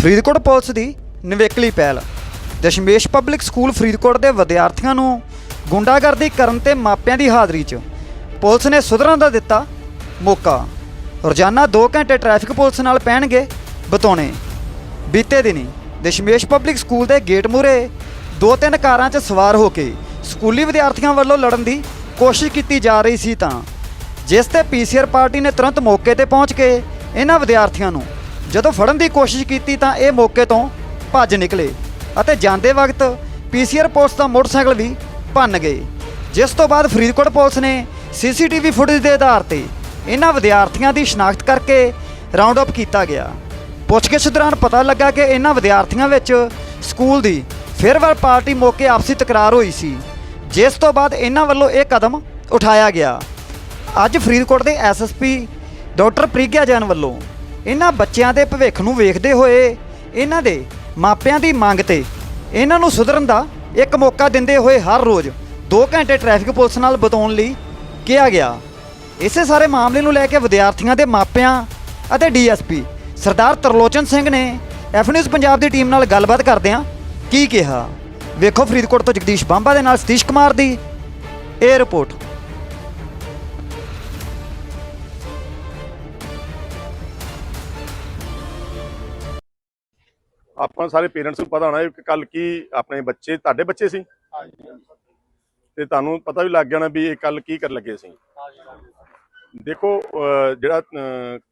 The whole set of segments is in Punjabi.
ਫਰੀਦਕੋਟ ਪੁਲਿਸ ਦੀ ਨਿਵੇਕਲੀ ਪਹਿਲ। ਦਸ਼ਮੇਸ਼ ਪਬਲਿਕ ਸਕੂਲ ਫਰੀਦਕੋਟ ਦੇ ਵਿਦਿਆਰਥੀਆਂ ਨੂੰ ਗੁੰਡਾਗਰਦੀ ਕਰਨ ਤੇ ਮਾਪਿਆਂ ਦੀ ਹਾਜ਼ਰੀ 'ਚ ਪੁਲਿਸ ਨੇ ਸੁਧਰਨ ਦਾ ਦਿੱਤਾ ਮੌਕਾ। ਰੋਜ਼ਾਨਾ 2 ਘੰਟੇ ਟ੍ਰੈਫਿਕ ਪੁਲਿਸ ਨਾਲ ਪੈਣਗੇ ਬਤੌਣੇ। ਬੀਤੇ ਦਿਨੀ ਦਸ਼ਮੇਸ਼ ਪਬਲਿਕ ਸਕੂਲ ਦੇ ਗੇਟ ਮੂਹਰੇ ਦੋ ਤਿੰਨ ਕਾਰਾਂ 'ਚ ਸਵਾਰ ਹੋ ਕੇ ਸਕੂਲੀ ਵਿਦਿਆਰਥੀਆਂ ਵੱਲੋਂ ਲੜਨ ਦੀ ਕੋਸ਼ਿਸ਼ ਕੀਤੀ ਜਾ ਰਹੀ ਸੀ ਤਾਂ, ਜਿਸ ਤੇ ਪੀਸੀਆਰ ਪਾਰਟੀ ਨੇ ਤੁਰੰਤ ਮੌਕੇ ਤੇ ਪਹੁੰਚ ਕੇ ਇਹਨਾਂ ਵਿਦਿਆਰਥੀਆਂ ਨੂੰ ਜਦੋਂ ਫੜਨ ਦੀ ਕੋਸ਼ਿਸ਼ ਕੀਤੀ ਤਾਂ ਇਹ ਮੌਕੇ ਤੋਂ ਭੱਜ ਨਿਕਲੇ ਅਤੇ ਜਾਂਦੇ ਵਕਤ ਪੀਸੀਆਰ ਪੁਲਿਸ ਦਾ ਮੋਟਰਸਾਈਕਲ ਵੀ ਭੰਨ ਗਏ, ਜਿਸ ਤੋਂ ਬਾਅਦ ਫਰੀਦਕੋਟ ਪੁਲਿਸ ਨੇ ਸੀਸੀਟੀਵੀ ਫੁਟੇਜ ਦੇ ਆਧਾਰ ਤੇ ਇਹਨਾਂ ਵਿਦਿਆਰਥੀਆਂ ਦੀ ਸ਼ਨਾਖਤ ਕਰਕੇ ਰਾਉਂਡ ਅਪ ਕੀਤਾ ਗਿਆ। ਪੁੱਛਗਿੱਛ ਦੌਰਾਨ ਪਤਾ ਲੱਗਾ ਕਿ ਇਹਨਾਂ ਵਿਦਿਆਰਥੀਆਂ ਵਿੱਚ ਸਕੂਲ ਦੀ ਫੇਅਰਵੈਲ ਪਾਰਟੀ ਮੌਕੇ ਆਪਸੀ ਤਕਰਾਰ ਹੋਈ ਸੀ, ਜਿਸ ਤੋਂ ਬਾਅਦ ਇਹਨਾਂ ਵੱਲੋਂ ਇਹ ਕਦਮ ਉਠਾਇਆ ਗਿਆ। ਅੱਜ ਫਰੀਦਕੋਟ ਦੇ ਐਸਐਸਪੀ ਡਾਕਟਰ ਪ੍ਰੀਗਿਆ ਜੈਨ ਵੱਲੋਂ ਇਹਨਾਂ ਬੱਚਿਆਂ ਦੇ ਭਵਿੱਖ ਨੂੰ ਵੇਖਦੇ ਹੋਏ ਇਹਨਾਂ ਦੇ ਮਾਪਿਆਂ ਦੀ ਮੰਗ ਤੇ ਇਹਨਾਂ ਨੂੰ ਸੁਧਰਨ ਦਾ ਇੱਕ ਮੌਕਾ ਦਿੰਦੇ ਹੋਏ ਹਰ ਰੋਜ਼ 2 ਘੰਟੇ ਟ੍ਰੈਫਿਕ ਪੁਲਿਸ ਨਾਲ ਬਤਾਉਣ ਲਈ ਕਿਹਾ ਗਿਆ। ਇਸੇ ਸਾਰੇ ਮਾਮਲੇ ਨੂੰ ਲੈ ਕੇ ਵਿਦਿਆਰਥੀਆਂ ਦੇ ਮਾਪਿਆਂ ਅਤੇ ਡੀਐਸਪੀ ਸਰਦਾਰ ਤਰਲੋਚਨ ਸਿੰਘ ਨੇ ਐਫ ਨਿਊਜ਼ ਪੰਜਾਬ ਦੀ ਟੀਮ ਨਾਲ ਗੱਲਬਾਤ ਕਰਦਿਆਂ ਕੀ ਕਿਹਾ। ਵੇਖੋ ਫਰੀਦਕੋਟ ਤੋਂ ਜਗਦੀਸ਼ ਬਾਂਬਾ ਦੇ ਨਾਲ ਸਤੀਸ਼ ਕੁਮਾਰ ਦੀ ਇਹ ਰਿਪੋਰਟ। ਆਪਾਂ ਸਾਰੇ ਪੇਰੈਂਟਸ ਨੂੰ ਪਤਾ ਹੋਣਾ ਕਿ ਕੱਲ ਕੀ ਆਪਣੇ ਬੱਚੇ, ਤੁਹਾਡੇ ਬੱਚੇ ਸੀ? ਤੇ ਤੁਹਾਨੂੰ ਪਤਾ ਵੀ ਲੱਗ ਜਾਣਾ ਵੀ ਇਹ ਕੱਲ ਕੀ ਕਰਨ ਲੱਗੇ ਸੀ। ਦੇਖੋ ਜਿਹੜਾ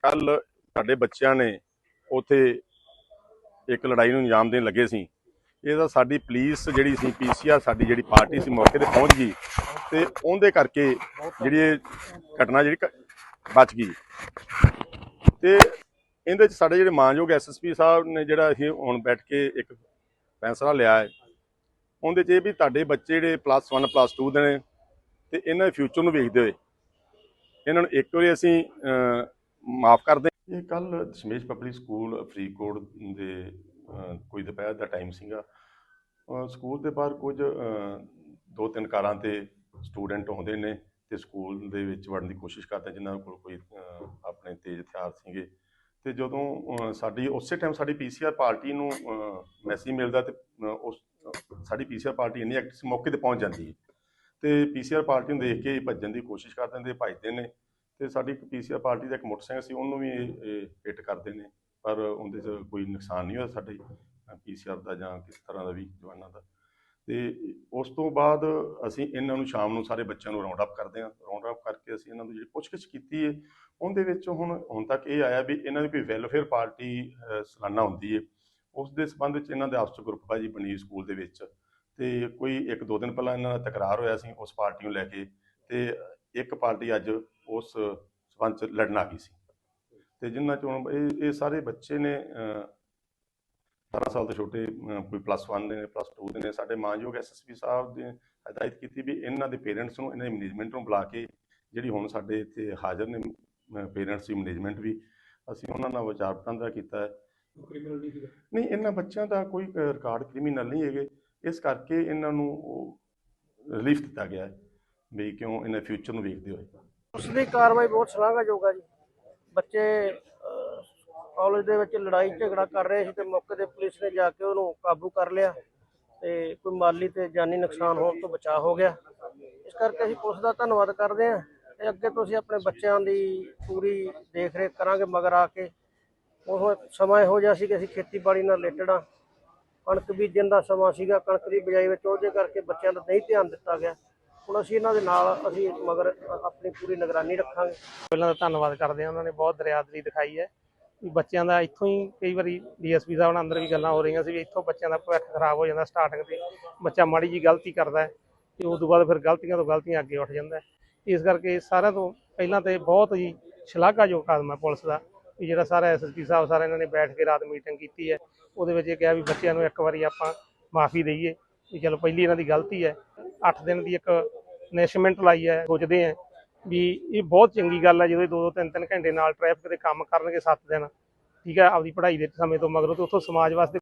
ਕੱਲ ਸਾਡੇ ਬੱਚਿਆਂ ਨੇ ਉਥੇ ਇੱਕ ਲੜਾਈ ਨੂੰ ਅੰਜਾਮ ਦੇਣ ਲੱਗੇ ਸੀ। ਇਹਦਾ ਸਾਡੀ ਪੁਲਿਸ ਜਿਹੜੀ ਸੀ, ਪੀਸੀਆਰ ਸਾਡੀ ਜਿਹੜੀ ਪਾਰਟੀ ਸੀ ਮੌਕੇ ਤੇ ਪਹੁੰਚ ਗਈ ਤੇ ਉਹਦੇ ਕਰਕੇ ਜਿਹੜੀ ਇਹ ਘਟਨਾ ਜਿਹੜੀ ਬਚ ਗਈ। ਤੇ ਇਹਦੇ ਚ ਸਾਡੇ ਜਿਹੜੇ ਮਾਨਯੋਗ ਐਸਐਸਪੀ ਸਾਹਿਬ ਨੇ ਜਿਹੜਾ ਅਸੀਂ ਹੁਣ ਬੈਠ ਕੇ ਇੱਕ ਫੈਸਲਾ ਲਿਆ ਹੈ, ਉਹਦੇ ਚ ਇਹ ਵੀ ਤੁਹਾਡੇ ਬੱਚੇ ਜਿਹੜੇ ਪਲੱਸ 1 ਪਲੱਸ 2 ਦੇ ਨੇ, ਤੇ ਇਹਨਾਂ ਦੇ ਫਿਊਚਰ ਨੂੰ ਵੇਖਦੇ ਹੋਏ, ਇਹਨਾਂ ਨੂੰ ਇੱਕ ਵਾਰੀ ਅਸੀਂ ਮਾਫ ਕਰਦੇ ਇਹ ਕੱਲ ਦਸ਼ਮੇਸ਼ ਪਬਲਿਕ ਸਕੂਲ, ਫਰੀਦਕੋਟ ਦੇ ਕੋਈ ਦੁਪਹਿਰ ਦਾ ਟਾਈਮ ਸੀਗਾ। ਸਕੂਲ ਦੇ ਬਾਹਰ ਕੁਝ ਦੋ ਤਿੰਨ ਕਾਰਾਂ ਤੇ ਸਟੂਡੈਂਟ ਆਉਂਦੇ ਨੇ, ਤੇ ਸਕੂਲ ਦੇ ਵਿੱਚ ਵੜਨ ਦੀ ਕੋਸ਼ਿਸ਼ ਕਰਦੇ ਜਿਨ੍ਹਾਂ ਕੋਲ ਕੋਈ ਆਪਣੇ ਤੇਜ਼ ਹਥਿਆਰ ਸੀਗੇ। ਤੇ ਜਦੋਂ ਸਾਡੀ ਉਸੇ ਟਾਈਮ ਸਾਡੀ ਪੀਸੀਆਰ ਪਾਰਟੀ ਨੂੰ ਮੈਸੇਜ ਮਿਲਦਾ ਤੇ ਉਸ ਸਾਡੀ ਪੀਸੀਆਰ ਪਾਰਟੀ ਇੰਨੀ ਐਕਟਿਵ ਮੌਕੇ ਤੇ ਪਹੁੰਚ ਜਾਂਦੀ ਹੈ ਤੇ ਪੀਸੀਆਰ ਪਾਰਟੀ ਨੂੰ ਦੇਖ ਕੇ ਭੱਜਣ ਦੀ ਕੋਸ਼ਿਸ਼ ਕਰਦੇ ਨੇ ਭੱਜਦੇ ਨੇ। ਤੇ ਸਾਡੀ ਪੀਸੀਆਰ ਪਾਰਟੀ ਦਾ ਇੱਕ ਮੋਟਰਸਾਈਕਲ ਸੀ, ਉਹਨੂੰ ਵੀ ਇਹ ਹਿੱਟ ਕਰਦੇ ਨੇ। ਪਰ ਉਹਦੇ 'ਚ ਕੋਈ ਨੁਕਸਾਨ ਨਹੀਂ ਹੋਇਆ ਸਾਡੇ ਪੀਸੀਆਰ ਦਾ ਜਾਂ ਕਿਸ ਤਰ੍ਹਾਂ ਦਾ ਵੀ ਜਵਾਨਾਂ ਦਾ। ਤੇ ਉਸ ਤੋਂ ਬਾਅਦ ਅਸੀਂ ਇਹਨਾਂ ਨੂੰ ਸ਼ਾਮ ਨੂੰ ਸਾਰੇ ਬੱਚਿਆਂ ਨੂੰ ਰਾਉਂਡ ਅਪ ਕਰਦੇ ਹਾਂ। ਰਾਉਂਡ ਅਪ ਕਰਕੇ ਅਸੀਂ ਇਹਨਾਂ ਨੂੰ ਜਿਹੜੀ ਪੁੱਛਗਿੱਛ ਕੀਤੀ ਹੈ ਉਹਦੇ ਵਿੱਚ ਹੁਣ ਹੁਣ ਤੱਕ ਇਹ ਆਇਆ ਵੀ ਇਹਨਾਂ ਦੀ ਕੋਈ ਵੈਲਫੇਅਰ ਪਾਰਟੀ ਸਾਲਾਨਾ ਹੁੰਦੀ ਹੈ ਉਸ ਦੇ ਸੰਬੰਧ ਵਿੱਚ ਇਹਨਾਂ ਦੇ ਆਪਸ ਵਿੱਚ ਗਰੁੱਪਬਾਜੀ ਬਣੀ ਸਕੂਲ ਦੇ ਵਿੱਚ। ਤੇ ਕੋਈ ਇੱਕ ਦੋ ਦਿਨ ਪਹਿਲਾਂ ਇਹਨਾਂ ਦਾ ਤਕਰਾਰ ਹੋਇਆ ਸੀ ਉਸ ਪਾਰਟੀ ਨੂੰ ਲੈ ਕੇ ਤੇ ਇੱਕ ਪਾਰਟੀ ਅੱਜ ਉਸ ਸੰਬੰਧ ਚ ਲੜਨ ਆ ਗਈ ਸੀ। ਤੇ ਜਿਨ੍ਹਾਂ ਚੋਂ ਇਹ ਇਹ ਸਾਰੇ ਬੱਚੇ ਨੇ 18 ਸਾਲ ਤੋਂ ਛੋਟੇ ਕੋਈ ਪਲੱਸ 1 ਦੇ ਨੇ ਪਲੱਸ 2 ਦੇ ਨੇ ਸਾਡੇ ਮਾਨਯੋਗ ਐਸਐਸਪੀ ਸਾਹਿਬ ਨੇ ਹਦਾਇਤ ਕੀਤੀ ਵੀ ਇਹਨਾਂ ਦੇ ਪੇਰੈਂਟਸ ਨੂੰ ਇਹਨਾਂ ਦੇ ਮੈਨੇਜਮੈਂਟ ਨੂੰ ਬੁਲਾ ਕੇ ਜਿਹੜੀ ਹੁਣ ਸਾਡੇ ਇੱਥੇ ਹਾਜ਼ਰ ਨੇ ਪੇਰੈਂਟਸ ਦੀ ਮੈਨੇਜਮੈਂਟ ਵੀ ਅਸੀਂ ਉਹਨਾਂ ਨਾਲ ਵਿਚਾਰ ਵਟਾਂਦਰਾ ਕੀਤਾ ਹੈ। ਨਹੀਂ ਇਹਨਾਂ ਬੱਚਿਆਂ ਦਾ ਕੋਈ ਰਿਕਾਰਡ ਕ੍ਰਿਮੀਨਲ ਨਹੀਂ ਹੈਗੇ। ਇਸ ਕਰਕੇ ਇਹਨਾਂ ਨੂੰ ਰਿਲੀਫ ਦਿੱਤਾ ਗਿਆ ਹੈ ਵੀ ਕਿਉਂ ਇਹਨਾਂ ਫਿਊਚਰ ਨੂੰ ਵੇਖਦੇ ਹੋਏ। ਉਸ ਦੀ ਕਾਰਵਾਈ ਬਹੁਤ ਸ਼ਲਾਘਾਯੋਗ ਆ ਜੀ। ਬੱਚੇ ਕਾਲਜ ਦੇ ਵਿੱਚ ਲੜਾਈ ਝਗੜਾ ਕਰ ਰਹੇ ਸੀ ਤੇ ਮੌਕੇ ਤੇ ਪੁਲਿਸ ਨੇ ਜਾ ਕੇ ਉਹਨੂੰ ਕਾਬੂ ਕਰ ਲਿਆ ਤੇ ਕੋਈ ਮਾਲੀ ਤੇ ਜਾਨੀ ਨੁਕਸਾਨ ਹੋਣ ਤੋਂ ਬਚਾਅ ਹੋ ਗਿਆ। ਇਸ ਕਰਕੇ ਅਸੀਂ ਪੁਲਿਸ ਦਾ ਧੰਨਵਾਦ ਕਰਦੇ ਹਾਂ ਤੇ ਅੱਗੇ ਤੋਂ ਅਸੀਂ ਆਪਣੇ ਬੱਚਿਆਂ ਦੀ ਪੂਰੀ ਦੇਖ ਰੇਖ ਕਰਾਂਗੇ ਮਗਰ ਆ ਕੇ। ਉਹ ਸਮਾਂ ਇਹੋ ਜਿਹਾ ਸੀ ਕਿ ਅਸੀਂ ਖੇਤੀਬਾੜੀ ਨਾਲ ਰਿਲੇਟਡ ਆ ਕਣਕ ਬੀਜਣ ਦਾ ਸਮਾਂ ਸੀਗਾ, ਕਣਕ ਦੀ ਬਿਜਾਈ ਵਿੱਚ ਉਹਦੇ ਕਰਕੇ ਬੱਚਿਆਂ ਦਾ ਨਹੀਂ ਧਿਆਨ ਦਿੱਤਾ ਗਿਆ। ਹੁਣ ਅਸੀਂ ਇਹਨਾਂ ਦੇ ਨਾਲ ਅਸੀਂ ਮਗਰ ਆਪਣੀ ਪੂਰੀ ਨਿਗਰਾਨੀ ਰੱਖਾਂਗੇ। ਪਹਿਲਾਂ ਤਾਂ ਧੰਨਵਾਦ ਕਰਦੇ ਹਾਂ, ਉਹਨਾਂ ਨੇ ਬਹੁਤ ਦਰਿਆਦਰੀ ਦਿਖਾਈ ਹੈ। ਬੱਚਿਆਂ ਦਾ ਇੱਥੋਂ ਹੀ ਕਈ ਵਾਰੀ ਡੀਐਸਪੀ ਸਾਹਿਬ ਨਾਲ ਅੰਦਰ ਵੀ ਗੱਲਾਂ ਹੋ ਰਹੀਆਂ ਸੀ ਵੀ ਇੱਥੋਂ ਬੱਚਿਆਂ ਦਾ ਭਵਿੱਖ ਖਰਾਬ ਹੋ ਜਾਂਦਾ ਸਟਾਰਟਿੰਗ ਤੇ, ਬੱਚਾ ਮਾੜੀ ਜੀ ਗਲਤੀ ਕਰਦਾ ਹੈ ਤੇ ਉਸ ਤੋਂ ਬਾਅਦ ਫਿਰ ਗਲਤੀਆਂ ਤੋਂ ਗਲਤੀਆਂ ਅੱਗੇ ਉੱਠ ਜਾਂਦਾ ਇਸ ਕਰਕੇ ਸਾਰਿਆਂ ਤੋਂ ਪਹਿਲਾਂ ਤੇ ਬਹੁਤ ਹੀ ਸ਼ਲਾਘਾਯੋਗ ਕਦਮ ਹੈ ਪੁਲਿਸ ਦਾ ਵੀ ਜਿਹੜਾ ਸਾਰਾ ਐਸਐਸਪੀ ਸਾਹਿਬ ਸਾਰਾ ਇਹਨਾਂ ਨੇ ਬੈਠ ਕੇ ਰਾਤ ਮੀਟਿੰਗ ਕੀਤੀ ਹੈ। ਉਹਦੇ ਵਿੱਚ ਇਹ ਕਿਹਾ ਵੀ ਬੱਚਿਆਂ ਨੂੰ ਇੱਕ ਵਾਰੀ ਆਪਾਂ ਮਾਫੀ ਦਈਏ ਵੀ ਚਲੋ ਪਹਿਲੀ ਇਹਨਾਂ ਦੀ ਗਲਤੀ ਹੈ। 8 ਦਿਨ ਦੀ ਇੱਕ ਨੈਸ਼ਮੈਂਟ ਲਾਈ ਹੈ ਸੋਚਦੇ ਆ ਵੀ ਇਹ ਬਹੁਤ ਚੰਗੀ ਗੱਲ ਹੈ ਜਦੋਂ ਇਹ ਦੋ ਦੋ ਤਿੰਨ ਤਿੰਨ ਘੰਟੇ ਨਾਲ ਟ੍ਰੈਫਿਕ ਦੇ ਕੰਮ ਕਰਨਗੇ 7 ਦਿਨ, ਠੀਕ ਹੈ, ਆਪਦੀ ਪੜ੍ਹਾਈ ਦੇ ਸਮੇਂ ਤੋਂ ਮਗਰੋਂ ਤੇ ਉੱਥੋਂ ਸਮਾਜ ਵਾਸਤੇ